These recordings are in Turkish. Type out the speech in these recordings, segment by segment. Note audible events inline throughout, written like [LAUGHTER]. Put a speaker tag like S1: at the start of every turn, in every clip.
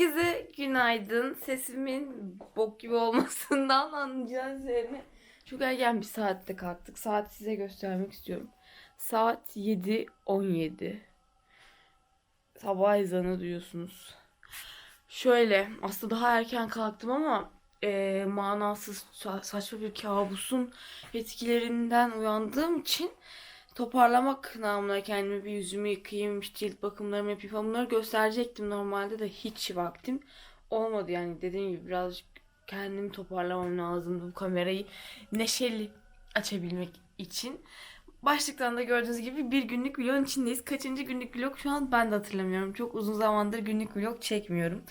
S1: Herkese günaydın. Sesimin bok gibi olmasından [LAUGHS] anlayacağınız üzerine çok erken bir saatte kalktık. Saat size göstermek istiyorum. Saat 7.17. Sabah ezanı duyuyorsunuz. Şöyle aslında daha erken kalktım ama e, manasız sa- saçma bir kabusun etkilerinden uyandığım için toparlamak namına kendimi bir yüzümü yıkayayım, cilt bakımlarımı yapayım falan bunları gösterecektim normalde de hiç vaktim olmadı yani dediğim gibi birazcık kendimi toparlamam lazımdı bu kamerayı neşeli açabilmek için. Başlıktan da gördüğünüz gibi bir günlük vlogun içindeyiz. Kaçıncı günlük vlog şu an ben de hatırlamıyorum. Çok uzun zamandır günlük vlog çekmiyorum.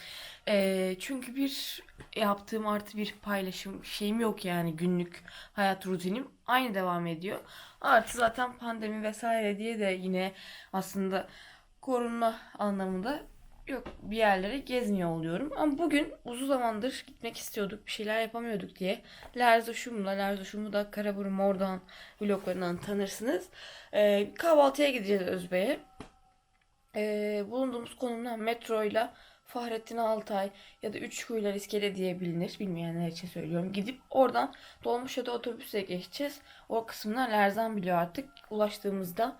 S1: Ee, çünkü bir yaptığım artı bir paylaşım şeyim yok yani günlük hayat rutinim aynı devam ediyor. Artı zaten pandemi vesaire diye de yine aslında korunma anlamında yok bir yerlere gezmiyor oluyorum. Ama bugün uzun zamandır gitmek istiyorduk. Bir şeyler yapamıyorduk diye. Lerzoşum'la, Lerzoşum'u da Karaburun oradan vloglarından tanırsınız. Ee, kahvaltıya gideceğiz Özbey'e. Ee, bulunduğumuz konumdan metroyla Fahrettin Altay ya da Üç Kuyular İskele diye bilinir. Bilmeyenler için söylüyorum. Gidip oradan dolmuş ya da otobüse geçeceğiz. O kısmına Lerzan biliyor artık. Ulaştığımızda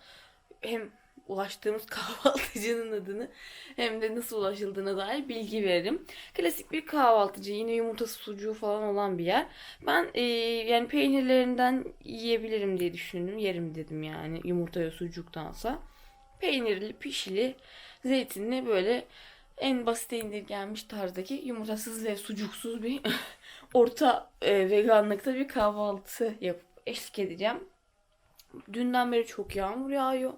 S1: hem ulaştığımız [LAUGHS] kahvaltıcının adını hem de nasıl ulaşıldığına dair bilgi veririm. Klasik bir kahvaltıcı. Yine yumurtası sucuğu falan olan bir yer. Ben e, yani peynirlerinden yiyebilirim diye düşündüm. Yerim dedim yani yumurta ve sucuktansa. Peynirli, pişili, zeytinli böyle en basit indirgenmiş tarzdaki yumurtasız ve sucuksuz bir [LAUGHS] orta e, veganlıkta bir kahvaltı yapıp eşlik edeceğim. Dünden beri çok yağmur yağıyor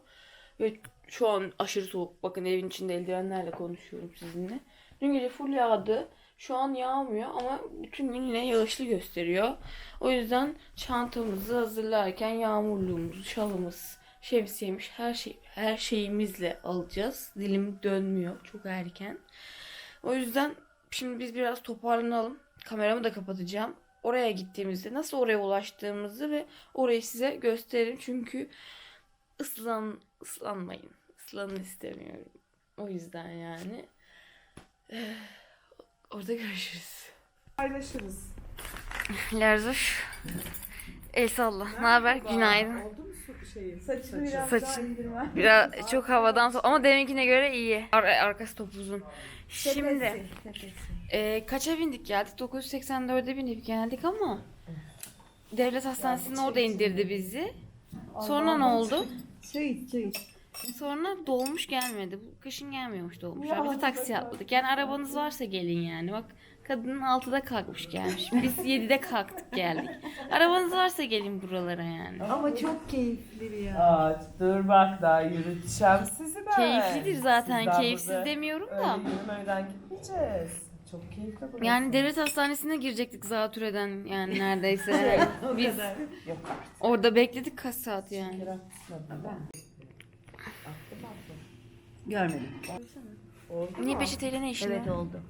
S1: ve şu an aşırı soğuk. Bakın evin içinde eldivenlerle konuşuyorum sizinle. Dün gece full yağdı. Şu an yağmıyor ama bütün gün yine yağışlı gösteriyor. O yüzden çantamızı hazırlarken yağmurluğumuzu, şalımız, şemsiyemiş her şey her şeyimizle alacağız. Dilim dönmüyor çok erken. O yüzden şimdi biz biraz toparlanalım. Kameramı da kapatacağım. Oraya gittiğimizde nasıl oraya ulaştığımızı ve orayı size gösteririm. Çünkü ıslan ıslanmayın. Islanın istemiyorum. O yüzden yani. [SIGHS] Orada görüşürüz.
S2: Paylaşırız.
S1: Lerzoş. El salla. Ne haber? Günaydın.
S2: Oldu mu su şeyi? Saçını
S1: Saçı.
S2: biraz daha indirme.
S1: Biraz çok havadan so ama deminkine göre iyi. Ar- arkası top uzun. Şimdi
S2: Tepesi, tepesi.
S1: e, kaça bindik geldik? 984'e bindik geldik ama devlet hastanesinin orada indirdi bizi. Sonra ne oldu?
S2: Çay iç, çay iç.
S1: Sonra dolmuş gelmedi. Bu kışın gelmiyormuş dolmuşlar. Biz de taksi atladık. Yani arabanız varsa gelin yani. Bak kadının 6'da kalkmış gelmiş. Biz [LAUGHS] 7'de kalktık geldik. Arabanız varsa gelin buralara yani.
S2: Ama çok keyifli bir yer.
S3: Aa, dur bak daha yürüteceğim sizi ben.
S1: Keyiflidir zaten.
S3: Sizden
S1: Keyifsiz
S3: burada
S1: demiyorum
S3: Öyle
S1: da.
S3: yürümeden gitmeyeceğiz. Çok keyifli burası.
S1: Yani devlet hastanesine girecektik zatürreden yani neredeyse. [LAUGHS]
S2: O
S1: Biz
S2: kadar.
S3: Yok artık.
S1: orada bekledik kaç saat yani.
S2: Görmedim.
S3: Oldu
S1: Niye peçeteyle ne işin
S2: Evet oldu.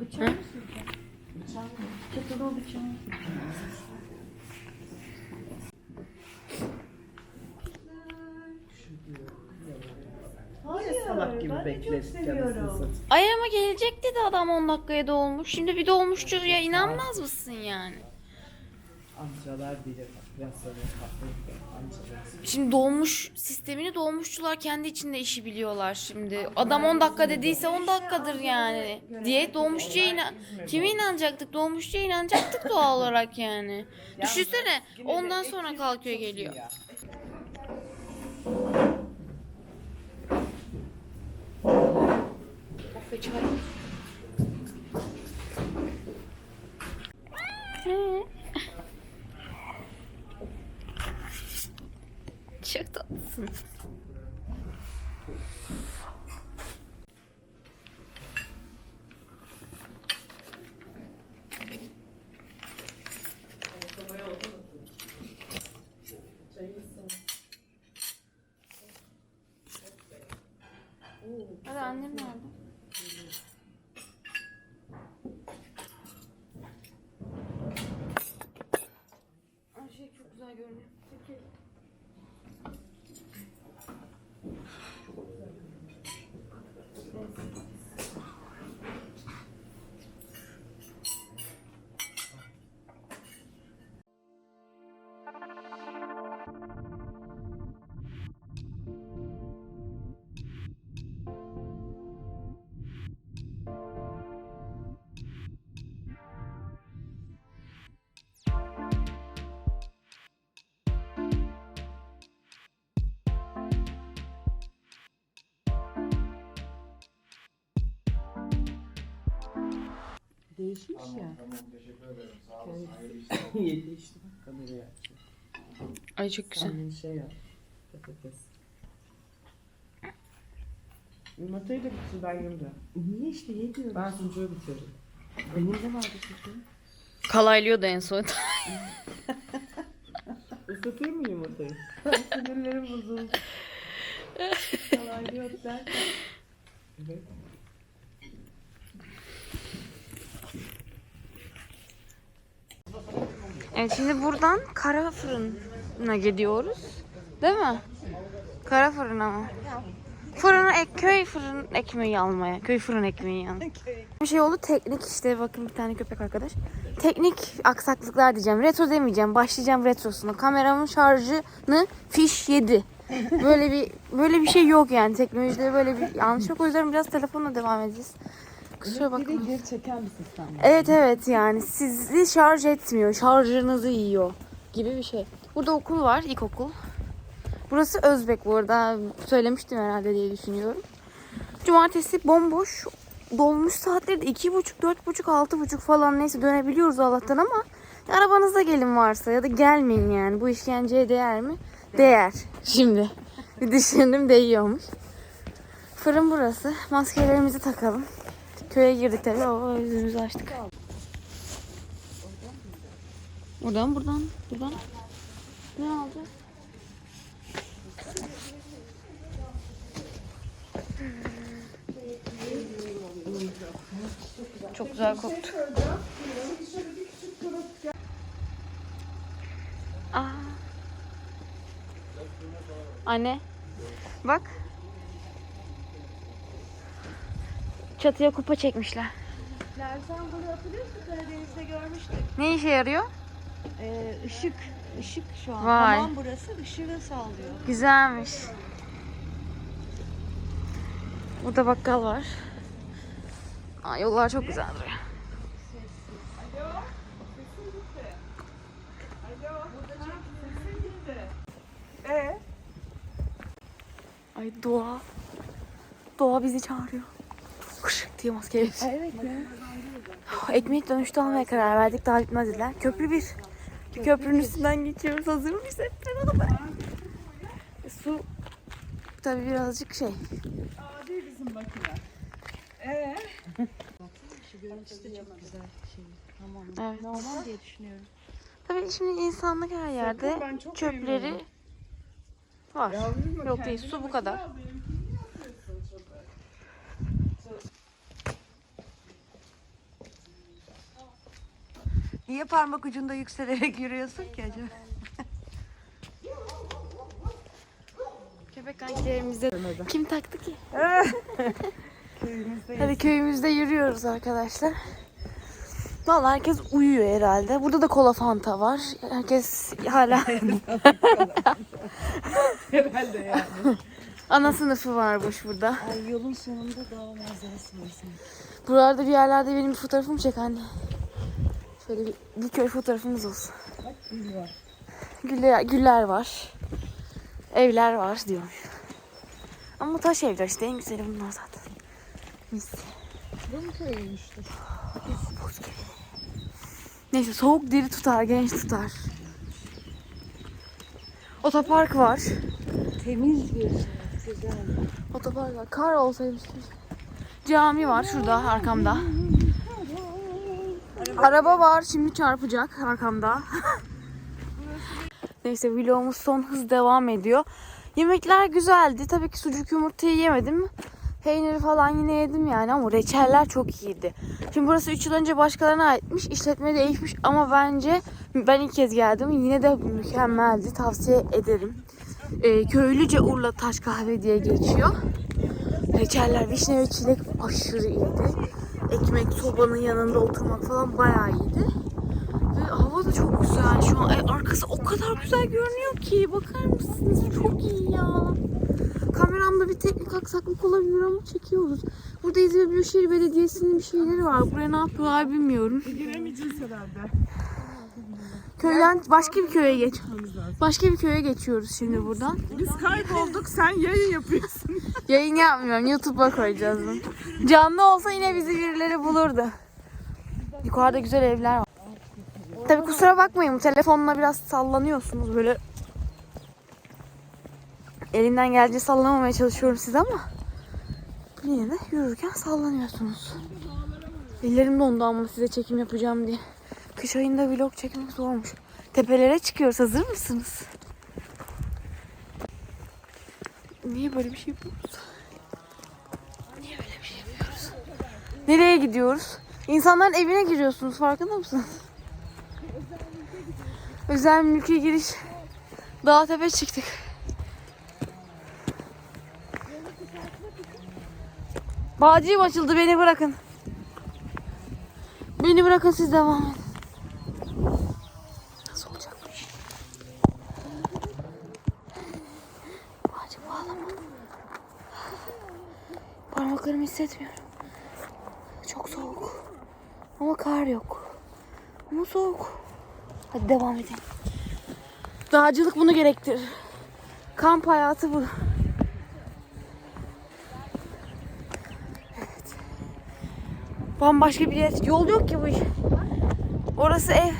S2: Bıçağı mı süreceğim?
S3: Bıçak mı?
S2: Çatılı o bıçağı mı Hayır,
S3: Salak gibi
S2: ben de çok seviyorum.
S3: satayım.
S1: Ay ama gelecek dedi adam 10 dakikaya dolmuş. Şimdi bir dolmuşçuya inanmaz mısın yani?
S3: Amcalar bilir bak. Biraz sonra kahve amcalar.
S1: Şimdi dolmuş sistemini dolmuşçular kendi içinde işi biliyorlar şimdi. Adam 10 dakika dediyse 10 dakikadır yani. Diye dolmuşçuya inan... Kime inanacaktık? Dolmuşçuya inanacaktık doğal [LAUGHS] olarak yani. Düşünsene ondan sonra kalkıyor
S3: iyi
S1: geliyor.
S3: ya.
S1: Çok tatlısın. Hadi annem nerede? Her şey
S3: Değişmiş ya.
S4: Tamam teşekkür ederim. Sağ olasın. Hayırlı işler. [LAUGHS]
S3: Yedi işte bak kamerayı açtı.
S1: Ay çok güzel.
S3: Sen şey yap. Patates. Yumurtayı da bitir ben yemiyorum.
S2: Niye işte ye diyorum.
S3: Ben sucuğu bitirdim.
S2: Benim de vardı çocuğum.
S1: Kalaylıyordu en son. [LAUGHS]
S3: Islatayım mı yumurtayı? Sinirlerim bozuldu. [LAUGHS] Kolay yok derken. Evet.
S1: Evet şimdi buradan kara fırına gidiyoruz. Değil mi? Kara fırına mı? Fırına ek, köy fırın ekmeği almaya. Köy fırın ekmeği yani. [LAUGHS] Bir şey oldu teknik işte bakın bir tane köpek arkadaş. Teknik aksaklıklar diyeceğim. Retro demeyeceğim. Başlayacağım retrosuna. Kameramın şarjını fiş yedi. Böyle bir böyle bir şey yok yani teknolojide böyle bir yanlış yok. O yüzden biraz telefonla devam edeceğiz. Kusura
S2: Bir de
S1: bakma.
S2: geri çeken bir sistem.
S1: Evet evet yani sizi şarj etmiyor. Şarjınızı yiyor gibi bir şey. Burada okul var, ilkokul. Burası Özbek bu arada. Söylemiştim herhalde diye düşünüyorum. Cumartesi bomboş. Dolmuş saatleri de iki buçuk, dört buçuk, altı buçuk falan neyse dönebiliyoruz Allah'tan ama arabanızda gelin varsa ya da gelmeyin yani. Bu işkenceye değer mi? Değer. Şimdi. Bir düşündüm değiyormuş. Fırın burası. Maskelerimizi takalım. Köye girdik tabii. O yüzümüzü açtık. Buradan buradan buradan. Ne alacağız? Çok güzel koktu. Aa. Anne. Bak. Çatıya kupa çekmişler.
S2: Lerzan bunu hatırlıyorsun Karadeniz'de görmüştük.
S1: Ne işe yarıyor?
S2: Ee, ışık, ışık şu an.
S1: Vay.
S2: Hamam burası ışığı sağlıyor.
S1: Güzelmiş. Burada bakkal var. Aa, yollar çok güzel duruyor. Ay doğa. Doğa bizi çağırıyor. Kışık diye maskeyle. [LAUGHS]
S2: Evet ya.
S1: Ekmeği dönüşte almaya karar verdik. Daha bitmez dediler. Köprü bir. Bir köprünün üstünden geçiyoruz. Hazır mıyız hep beraber? E, Su tabii birazcık şey.
S2: Şu görüntüsü de çok güzel şey. Tamam.
S1: Evet.
S2: Normal diye düşünüyorum.
S1: Tabii şimdi insanlık her yerde çöpleri var. Yok değil su bu kadar.
S2: Niye parmak ucunda yükselerek yürüyorsun ki acaba?
S1: Köpek kankilerimizde kim taktı ki? [LAUGHS] Hadi köyümüzde yürüyoruz arkadaşlar. Vallahi herkes uyuyor herhalde. Burada da kola fanta var. Herkes hala [LAUGHS]
S3: Herhalde yani.
S1: ana sınıfı varmış burada.
S2: Ay yolun sonunda dağ manzarası var sanki.
S1: Buralarda bir yerlerde benim bir fotoğrafımı çek anne. Şöyle bir, bir köy fotoğrafımız olsun.
S2: Bak gül var.
S1: Güller, güller var. Evler var diyor. Ama taş evler işte en güzeli bunlar zaten. Mis.
S2: Bu mu köyüymüştür?
S1: Buz gibi. Neyse soğuk diri tutar, genç tutar. Otopark var.
S2: Temiz bir şey. Güzel.
S1: Otopark var. Kar olsaymış. Cami var şurada arkamda. Araba var şimdi çarpacak arkamda. [LAUGHS] Neyse vlogumuz son hız devam ediyor. Yemekler güzeldi. Tabii ki sucuk yumurtayı yemedim. Peyniri falan yine yedim yani ama reçeller çok iyiydi. Şimdi burası 3 yıl önce başkalarına aitmiş. İşletme değişmiş ama bence ben ilk kez geldim. Yine de mükemmeldi. Tavsiye ederim. Ee, köylüce Urla Taş Kahve diye geçiyor. Reçeller, vişne ve çilek aşırı iyiydi. Ekmek, sobanın yanında oturmak falan bayağı iyiydi. Ve hava da çok güzel. Şu an ay, arkası o kadar güzel görünüyor ki. Bakar mısınız? Çok iyi ya. Kameramda bir teknik aksaklık olabilir ama çekiyoruz. Burada İzmir Büyükşehir Belediyesi'nin bir şeyleri var. Buraya ne yapıyorlar bilmiyorum.
S3: Giremeyeceğiz herhalde.
S1: Köyden başka bir köye geç. Başka bir köye geçiyoruz şimdi buradan.
S3: Biz kaybolduk sen yayın yapıyorsun. [LAUGHS]
S1: Yayın yapmıyorum. YouTube'a koyacağız bunu. Canlı olsa yine bizi birileri bulurdu. Yukarıda güzel evler var. Tabii kusura bakmayın telefonla biraz sallanıyorsunuz böyle. Elimden geldiğince sallamamaya çalışıyorum size ama yine de yürürken sallanıyorsunuz. Ellerim dondu ama size çekim yapacağım diye. Kış ayında vlog çekmek zormuş. Tepelere çıkıyoruz. Hazır mısınız? Niye böyle bir şey yapıyoruz? Niye böyle bir şey yapıyoruz? Nereye gidiyoruz? İnsanların evine giriyorsunuz. Farkında mısınız? Özel mülke giriş. Dağ tepe çıktık. Bağcıyım açıldı. Beni bırakın. Beni bırakın siz devam edin. Nasıl olacak bu iş? Bağcı bağlama. Parmaklarımı hissetmiyorum. Çok soğuk. Ama kar yok. Ama soğuk. Hadi devam edelim. Dağcılık bunu gerektirir. Kamp hayatı bu. Evet. Bambaşka bir yer. Yol yok ki bu. Orası ev.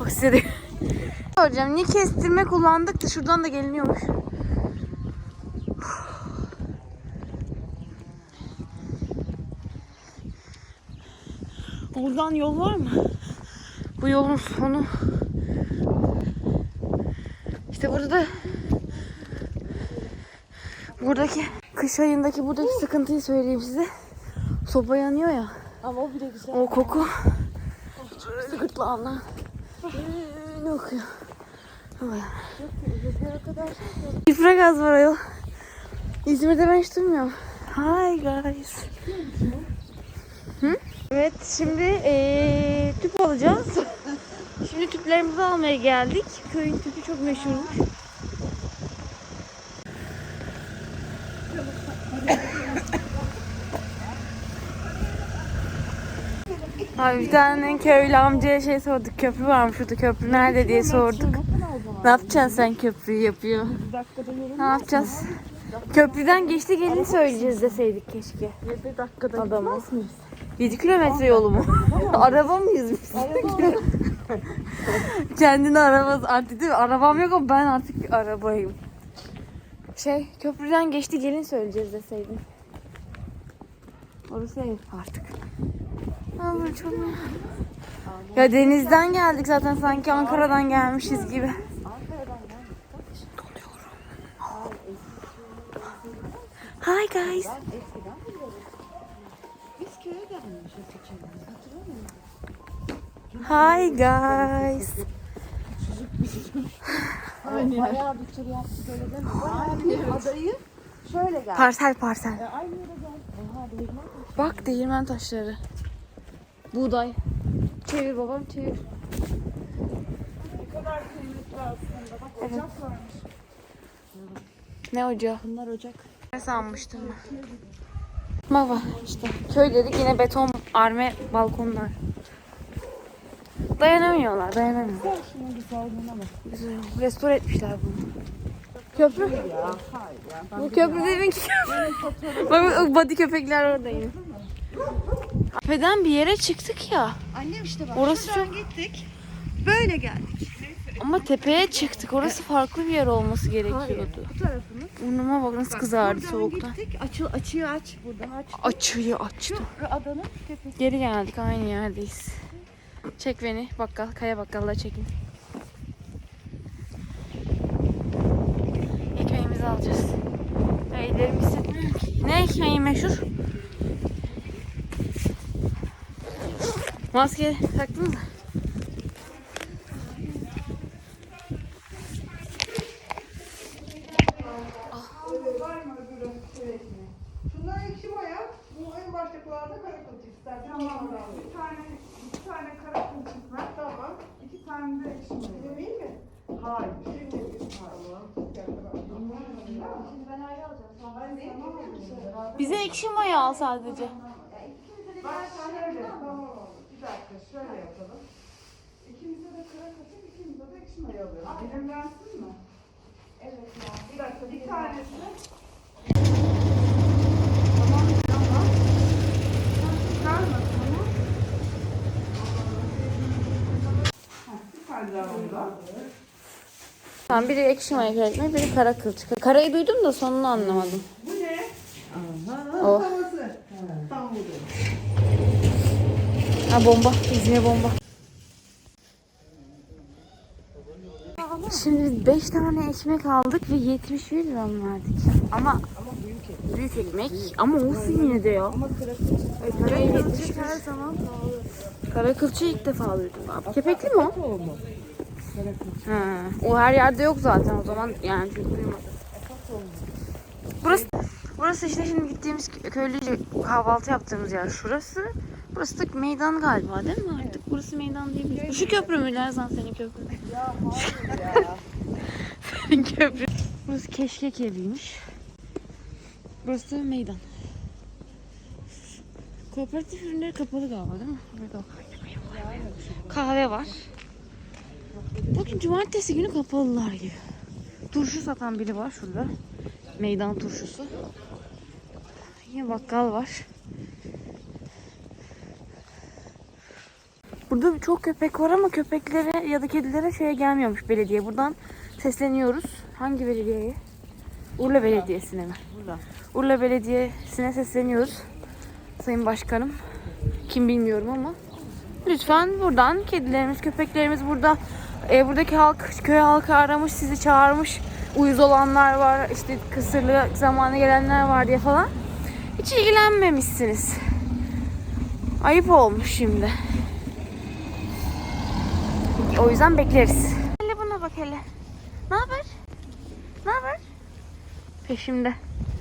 S1: Bak size de. [LAUGHS] Soracağım niye kestirme kullandık da şuradan da geliniyormuş. Buradan yol var mı? Bu yolun sonu. İşte burada buradaki kış ayındaki buradaki sıkıntıyı söyleyeyim size. Soba yanıyor ya.
S3: Ama o bile güzel.
S1: O koku gırtlağımdan ne okuyor? İfra gaz var ayol. İzmir'de ben hiç duymuyorum. Hi guys. Hı? Evet şimdi eee, tüp alacağız. Şimdi tüplerimizi almaya geldik. Köyün tüpü çok meşhurmuş. Abi bir tane köylü amcaya şey sorduk. Köprü varmış şurada köprü nerede diye sorduk. Ne yapacaksın sen köprüyü yapıyor? Ne yapacağız? Köprüden geçti gelin söyleyeceğiz deseydik keşke.
S3: 7 dakikada
S1: Adamı.
S3: gitmez miyiz?
S1: 7 kilometre yolu mu? [LAUGHS] araba mıyız biz? Kendine araba [LAUGHS] artık değil mi? Arabam yok ama ben artık bir arabayım. Şey köprüden geçti gelin söyleyeceğiz deseydin. Orası ev artık. Ama çok Ya denizden geldik zaten sanki Ankara'dan gelmişiz gibi. Donuyorum. Hi guys.
S2: Gelmişiz musun?
S1: Hi guys.
S3: Aynen.
S2: Bayağı bir tur yaptık öyle deme. Bayağı bir adayı şöyle geldi.
S1: Parsel parsel.
S3: E, aynı yere gel. Oha değirmen mi?
S1: Bak değirmen taşları. Buğday. Çevir babam çevir.
S3: Ne kadar kıymetli aslında. Bak
S1: Evet.
S3: ocak varmış.
S1: Ne ocağı?
S3: Bunlar ocak.
S1: Ne sanmıştım ben? Baba işte köy dedik yine beton arme balkonlar. Dayanamıyorlar dayanamıyorlar.
S3: Güzel.
S1: Restore etmişler bunu. Köprü. Bu köprü demin ki köprü. [LAUGHS] Bak body köpekler orada yine. Kafeden bir yere çıktık ya.
S2: Annem işte bak
S1: Orası
S2: şuradan gittik. Böyle geldik.
S1: Ama tepeye çıktık. Orası farklı bir yer olması gerekiyordu.
S2: Bu tarafımız.
S1: Burnuma bak nasıl kızardı
S2: buradan
S1: soğuktan.
S2: gittik. Açı, açıyı aç. Buradan aç.
S1: Açıyı açtı.
S2: Şu adanın tepesi.
S1: Geri geldik aynı yerdeyiz. Çek beni bakkal, kaya bakkalla çekin. Ekmeğimizi alacağız. Ellerimi hissetmiyorum ki. Ne ekmeği meşhur? Maske taktınız mı?
S5: Şunlar ekşi maya. Bu en baştakilarda kara kılçık istersen. Tamam. Bir tane, iki tane kara kılçık ver. Tamam. İki tane de maya. Değil mi? Hayır. Şimdi tamam. Şimdi ben ayrı alacağım. Tamam. Ben
S1: Bize ekşi maya al sadece.
S5: Bak şöyle. Tamam oldu. Bir dakika şöyle yapalım. İkimize de kara kılçık, ikimize de ekşi maya alıyorum. Dilimlensin mi? Evet. Bir dakika. Bir tanesi. Tamam. Tamam. Çıkarmasın.
S1: Tamam biri ekşi maya ekmek, biri kara kılçık. Karayı duydum da sonunu anlamadım.
S5: Bu ne?
S3: Aha.
S1: Oh.
S5: Tavası. Tam.
S1: Ha bomba. İzmir bomba. Şimdi 5 tane ekmek aldık ve 71 lira mı verdik? Ama
S3: Ama büyük et.
S1: büyük ekmek ama olsun yine de ya.
S3: Ama.
S1: Kara kılçık her zaman pahalı. Kara kılçığı ilk defa duydum abi. Kepekli mi o?
S3: Mu?
S1: Ha, o her yerde yok zaten o zaman yani çünkü duymadım. Burası, burası işte şimdi gittiğimiz köylüce kahvaltı yaptığımız yer şurası. Burası da meydan galiba değil mi artık? Burası meydan diyebiliriz. Şu köprü mü Lerzan senin köprü?
S3: Ya [LAUGHS] hayır ya.
S1: senin köprü. Burası keşkek eviymiş. Burası da meydan. Kooperatif ürünleri kapalı galiba değil mi? Burada kahve var. Bugün cumartesi günü kapalılar gibi. Turşu satan biri var şurada. Meydan turşusu. Yine bakkal var. Burada çok köpek var ama köpeklere ya da kedilere şeye gelmiyormuş belediye. Buradan sesleniyoruz. Hangi belediyeye? Urla Belediyesi'ne mi?
S3: Burada.
S1: Urla Belediyesi'ne sesleniyoruz. Sayın Başkanım. Kim bilmiyorum ama. Lütfen buradan kedilerimiz, köpeklerimiz burada. E, buradaki halk, köy halkı aramış, sizi çağırmış. Uyuz olanlar var, işte kısırlı zamanı gelenler var diye falan. Hiç ilgilenmemişsiniz. Ayıp olmuş şimdi. O yüzden bekleriz. Hele buna bak hele. Ne haber? Ne haber? Peşimde.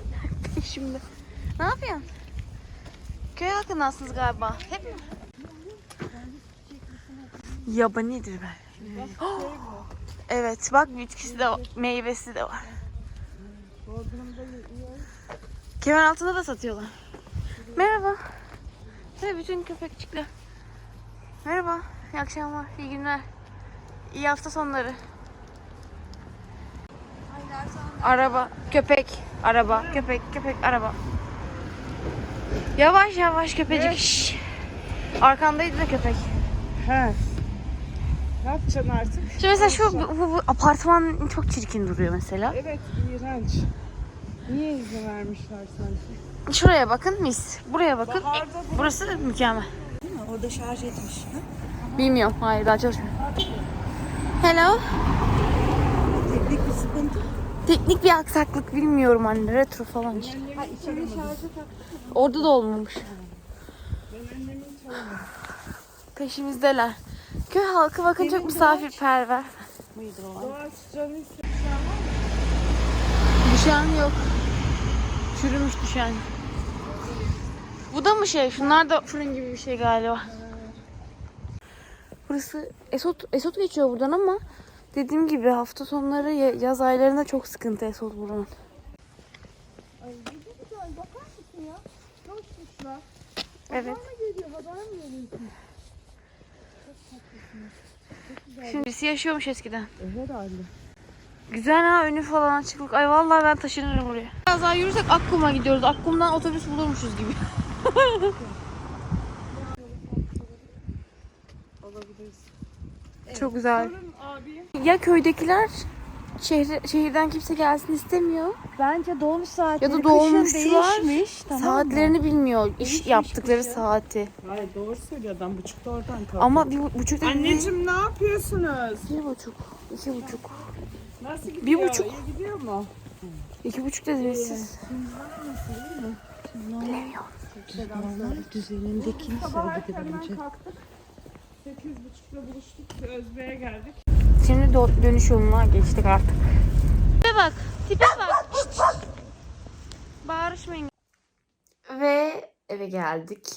S1: [LAUGHS] Peşimde. Ne yapıyorsun? Köy halkındansınız galiba. Hep mi? Yabanidir ben. [GASPS] Evet bak bitkisi de var, meyvesi de var. Kemer altında da satıyorlar. Merhaba. Ve bütün köpekçikler. Merhaba. İyi akşamlar. iyi günler. İyi hafta sonları. Araba, köpek, araba, köpek, köpek, araba. Yavaş yavaş köpecik. Şşş. Arkandaydı da köpek.
S3: He. Ne yapacaksın artık?
S1: Şimdi mesela şu bu, bu apartman çok çirkin duruyor mesela.
S3: Evet iğrenç. Niye izin vermişler sanki?
S1: Şuraya bakın mis. Buraya bakın.
S3: Baharda bu-
S1: Burası da mükemmel.
S2: Orada şarj etmiş.
S1: Bilmiyorum. Hayır daha çalışmıyor. Hello.
S2: Teknik bir sıkıntı.
S1: Teknik bir aksaklık bilmiyorum anne. Retro falan işte.
S2: Ha içeri şarjı.
S1: Orada da olmamış.
S3: Ben annemin.
S1: Peşimizdeler. Köy halkı bakın çok misafirperver. Düşen yok. Çürümüş düşen. Bu da mı şey? Şunlar da fırın gibi bir şey galiba. Burası Esot, Esot geçiyor buradan ama dediğim gibi hafta sonları ya- yaz aylarında çok sıkıntı Esot buranın. Evet. Şimdi birisi yaşıyormuş eskiden.
S3: E, herhalde.
S1: Güzel ha önü falan açıklık. Ay vallahi ben taşınırım buraya. Biraz daha yürürsek Akkum'a gidiyoruz. Akkum'dan otobüs bulurmuşuz gibi. [LAUGHS]
S3: Olabiliriz.
S1: Çok güzel.
S3: Sorun abi.
S1: Ya köydekiler şehri, şehirden kimse gelsin istemiyor.
S2: Bence doğmuş saatleri
S1: Ya da doğmuşlar.
S2: kışın değişmiş. Tamam mı?
S1: Saatlerini bilmiyor. iş
S2: Değişmiş
S1: yaptıkları
S2: kışın.
S1: saati.
S3: Hayır doğru söylüyor adam buçukta oradan kalktı.
S1: Ama bir bu- buçuk dedi.
S3: Anneciğim ne yapıyorsunuz?
S1: Bir buçuk. iki buçuk.
S3: Nasıl gidiyor?
S1: buçuk.
S3: İyi gidiyor mu?
S1: İki buçuk dediniz siz.
S2: Düzenindeki
S3: Sabah erkenden kalktık. Sekiz buçukta buluştuk. Özbe'ye geldik.
S1: Şimdi do- dönüş yoluna geçtik artık. Tipe bak. Tipe bak. Şşt. Bağırışmayın. Ve eve geldik.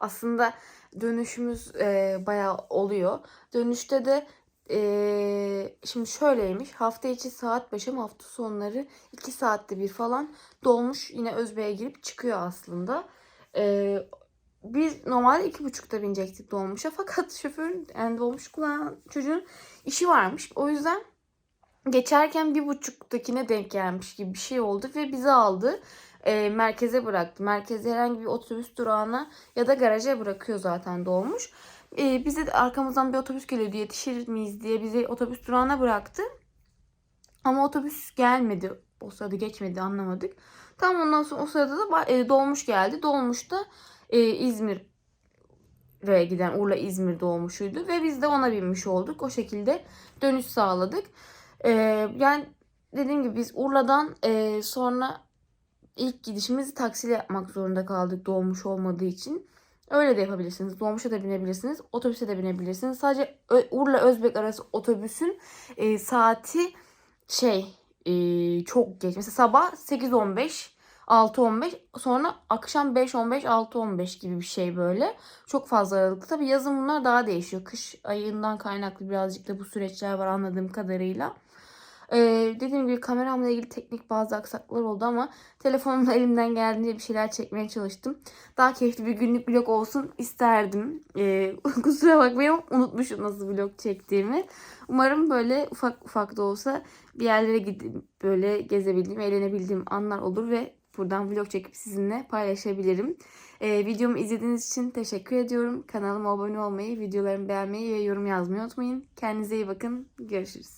S1: Aslında dönüşümüz e, bayağı oluyor. Dönüşte de e, şimdi şöyleymiş. Hafta içi saat başı ama hafta sonları 2 saatte bir falan dolmuş yine Özbey'e girip çıkıyor aslında. E, biz normalde iki buçukta binecektik dolmuşa fakat şoförün yani dolmuş kullanan çocuğun işi varmış. O yüzden geçerken bir buçuktakine denk gelmiş gibi bir şey oldu ve bizi aldı. e, merkeze bıraktı. Merkeze herhangi bir otobüs durağına ya da garaja bırakıyor zaten dolmuş. E, bize de arkamızdan bir otobüs geliyordu yetişir miyiz diye bizi otobüs durağına bıraktı. Ama otobüs gelmedi. O sırada geçmedi anlamadık. Tam ondan sonra o sırada da e, dolmuş geldi. Dolmuşta e, İzmir'e giden Urla İzmir dolmuşuydu. Ve biz de ona binmiş olduk. O şekilde dönüş sağladık. E, yani dediğim gibi biz Urla'dan e, sonra ilk gidişimizi taksiyle yapmak zorunda kaldık dolmuş olmadığı için. Öyle de yapabilirsiniz. Dolmuşa da binebilirsiniz. Otobüse de binebilirsiniz. Sadece Urla Özbek arası otobüsün e, saati şey e, çok geç. Mesela sabah 8.15 6.15 sonra akşam 5.15 6.15 gibi bir şey böyle. Çok fazla aralıklı. Tabii yazın bunlar daha değişiyor. Kış ayından kaynaklı birazcık da bu süreçler var anladığım kadarıyla. Ee, dediğim gibi kameramla ilgili teknik bazı aksaklıklar oldu ama telefonumla [LAUGHS] elimden geldiğince bir şeyler çekmeye çalıştım. Daha keyifli bir günlük vlog olsun isterdim. Ee, [LAUGHS] kusura bakmayın unutmuşum nasıl vlog çektiğimi. Umarım böyle ufak ufak da olsa bir yerlere gidip böyle gezebildiğim, eğlenebildiğim anlar olur ve buradan vlog çekip sizinle paylaşabilirim. Ee, videomu izlediğiniz için teşekkür ediyorum. Kanalıma abone olmayı, videolarımı beğenmeyi ve yorum yazmayı unutmayın. Kendinize iyi bakın. Görüşürüz.